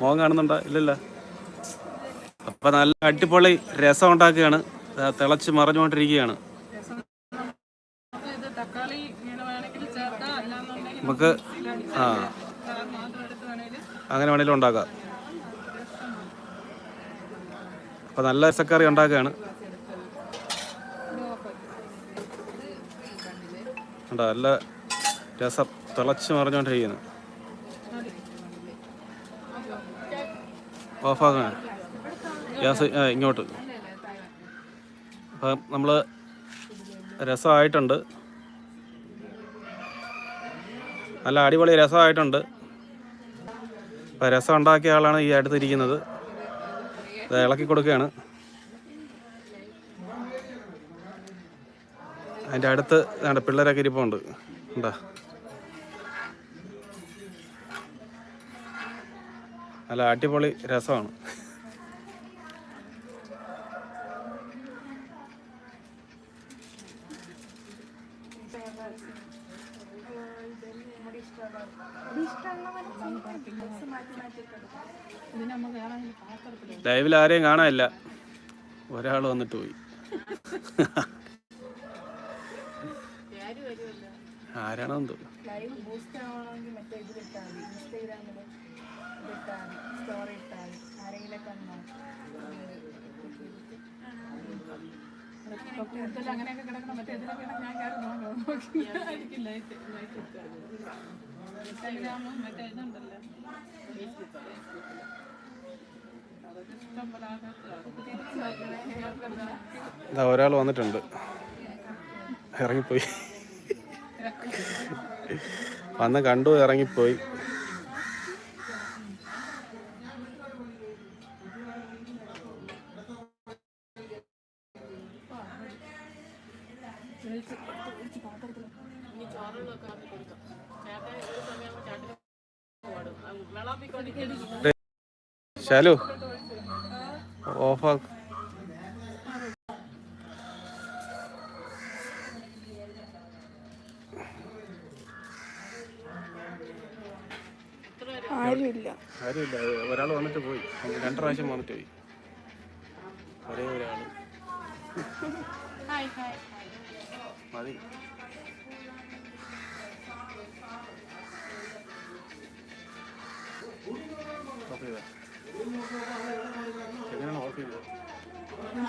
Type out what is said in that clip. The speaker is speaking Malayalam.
മോൻ കാണുന്നുണ്ടോ? ഇല്ലല്ല. അപ്പൊ നല്ല അടിപൊളി രസം ഉണ്ടാക്കുകയാണ്. തിളച്ച് മറഞ്ഞുകൊണ്ടിരിക്കുകയാണ്. നമുക്ക് ആ. അങ്ങനെ വേണേലും ഉണ്ടാക്കാം. അപ്പൊ നല്ല രസക്കറി ഉണ്ടാക്കുകയാണ്. ഉണ്ടോ നല്ല രസം. തിളച്ച് മറിഞ്ഞോണ്ടിരിക്കുന്നു. ഓഫാക്കാൻ ഗ്യാസ് ഇങ്ങോട്ട്. അപ്പം നമ്മൾ രസമായിട്ടുണ്ട്. നല്ല അടിപൊളി രസമായിട്ടുണ്ട്. അപ്പം രസം ഉണ്ടാക്കിയ ആളാണ് ഈ അടുത്തിരിക്കുന്നത്. അത് ഇളക്കി കൊടുക്കുകയാണ്. അതിന്റെ അടുത്ത് പിള്ളേരൊക്കെ ഇരിപ്പുണ്ട്. ഉണ്ടാ? നല്ല അടിപൊളി രസമാണ്. ലൈവിൽ ആരെയും കാണാനില്ല. ഒരാൾ വന്നിട്ട് പോയി. ആരാണോ എന്തോ ഞാൻ ലൈറ്റ് ഒരാൾ വന്നിട്ടുണ്ട്. ഇറങ്ങിപ്പോയി. വന്ന് കണ്ടു ഇറങ്ങിപ്പോയി. ശാലു. ഓഫാ ആരുമില്ല. ആരുമില്ല. ഒരാൾ വന്നിട്ട് പോയി. രണ്ടു പ്രാവശ്യം വന്നിട്ട് പോയി. ഒരേ ഒരാൾ খাই খাই খাই Okay, then. Okay, then.